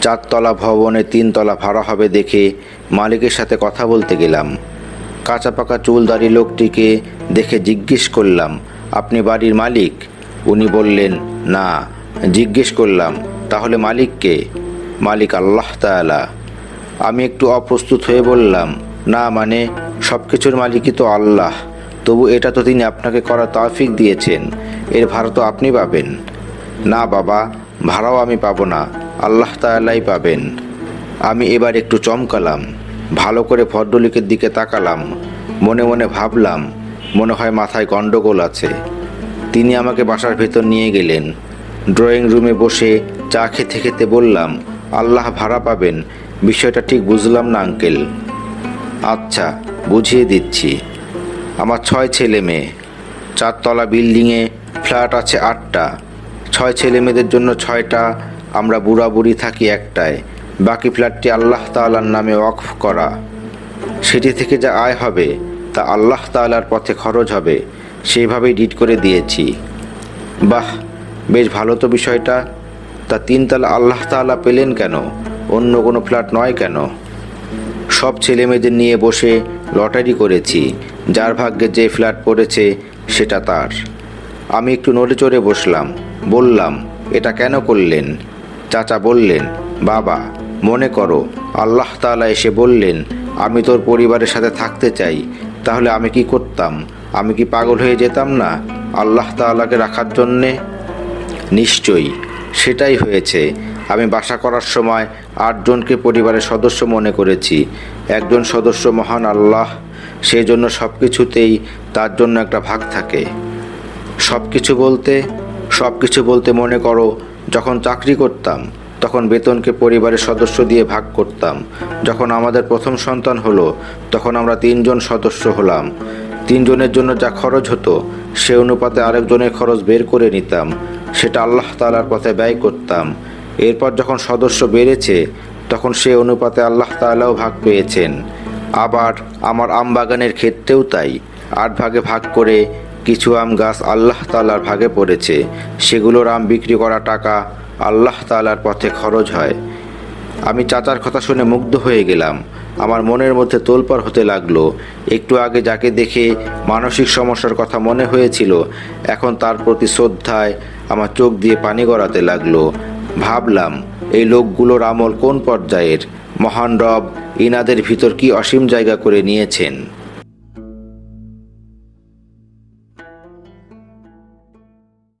চারতলা ভবনে তিনতলা ভাড়া হবে দেখে মালিকের সাথে কথা বলতে গেলাম। কাঁচা পাকা চুলদারি লোকটিকে দেখে জিজ্ঞেস করলাম, আপনি বাড়ির মালিক? উনি বললেন, না। জিজ্ঞেস করলাম, তাহলে মালিককে মালিক, আল্লাহ তাআলা। আমি একটু অপ্রস্তুত হয়ে বললাম, না মানে সব কিছুর মালিকই তো আল্লাহ। তবু এটা তো তিনি আপনাকে করার তাফিক দিয়েছেন। এর ভাড়া তো আপনি পাবেন। না বাবা, ভাড়াও আমি পাবো না। আল্লাহ তাআলাই পাবেন। আমি এবার একটু চমকালাম, ভালো করে ভদ্রলিকের দিকে তাকালাম, মনে মনে ভাবলাম, মনে হয় মাথায় গণ্ডগোল আছে। তিনি আমাকে বাসার ভেতর নিয়ে গেলেন। ড্রয়িং রুমে বসে চা খেতে খেতে বললাম, আল্লাহ ভাড়া পাবেন, বিষয়টা ঠিক বুঝলাম না, আঙ্কেল। আচ্ছা বুঝিয়ে দিচ্ছি। আমার ছয় ছেলে মেয়ে, চারতলা বিল্ডিংয়ে ফ্ল্যাট আছে আটটা। ছয় ছেলে মেয়েদের জন্য ছয়টা আমরা বুড়া বুড়ি থাকি একটায়। বাকি ফ্ল্যাটটি আল্লাহ তাআলার নামে ওয়াকফ করা। সেটি থেকে যা আয় হবে, তা আল্লাহ তাআলার পথে খরচ হবে। সেইভাবেই ডিট করে দিয়েছি। বাহ, বেশ ভালো তো বিষয়টা। তা তিনতলা আল্লাহ তাআলা পেলেন কেন? অন্য কোনো ফ্ল্যাট নয় কেন? সব ছেলে মেয়েদের নিয়ে বসে লটারি করেছি। যার ভাগ্যে যে ফ্ল্যাট পড়েছে, সেটা তার। আমি একটু নড়ে চড়ে বসলাম। বললাম, এটা কেন করলেন? চাচা বললেন, বাবা, মনে করো, আল্লাহ তাআলা এসে বললেন, আমি তোর পরিবারের সাথে থাকতে চাই, তাহলে আমি কি করতাম? আমি কি পাগল হয়ে যেতাম না আল্লাহ তাআলাকে রাখার জন্যে? নিশ্চয়ই, সেটাই হয়েছে। আমি বাসা করার সময় আটজনকে পরিবারের সদস্য মনে করেছি। একজন সদস্য মহান আল্লাহ, সেই জন্য সব কিছুতেই তার জন্য একটা ভাগ থাকে। সব কিছু বলতে সব কিছু বলতে মনে করো যখন চাকরি করতাম, তখন বেতনকে পরিবারের সদস্য দিয়ে ভাগ করতাম। যখন আমাদের প্রথম সন্তান হলো, তখন আমরা তিনজন সদস্য হলাম। তিনজনের জন্য যা খরচ হতো, সে অনুপাতে আরেকজনের খরচ বের করে নিতাম। সেটা আল্লাহ তালার পথে ব্যয় করতাম। এরপর যখন সদস্য বেড়েছে, তখন সে অনুপাতে আল্লাহ তাআলাও ভাগ পেয়েছেন। আবার আমার আম বাগানের ক্ষেত্রেও তাই। আট ভাগে ভাগ করে কিছু আম গাছ আল্লাহ তাআলার ভাগে পড়েছে। সেগুলোর আম বিক্রি করা টাকা আল্লাহ তাআলার পথে খরচ হয়। আমি চাচার কথা শুনে মুগ্ধ হয়ে গেলাম। আমার মনের মধ্যে তোলপাড় হতে লাগল। একটু আগে যাকে দেখে মানসিক সমস্যার কথা মনে হয়েছিল, এখন তার প্রতি শ্রদ্ধায় আমার চোখ দিয়ে পানি গড়াতে লাগল। ভাবলাম, এই লোকগুলোর আমল কোন পর্যায়ের? মহান রব, ইনাদের ভিতর কি অসীম জায়গা করে নিয়েছেন?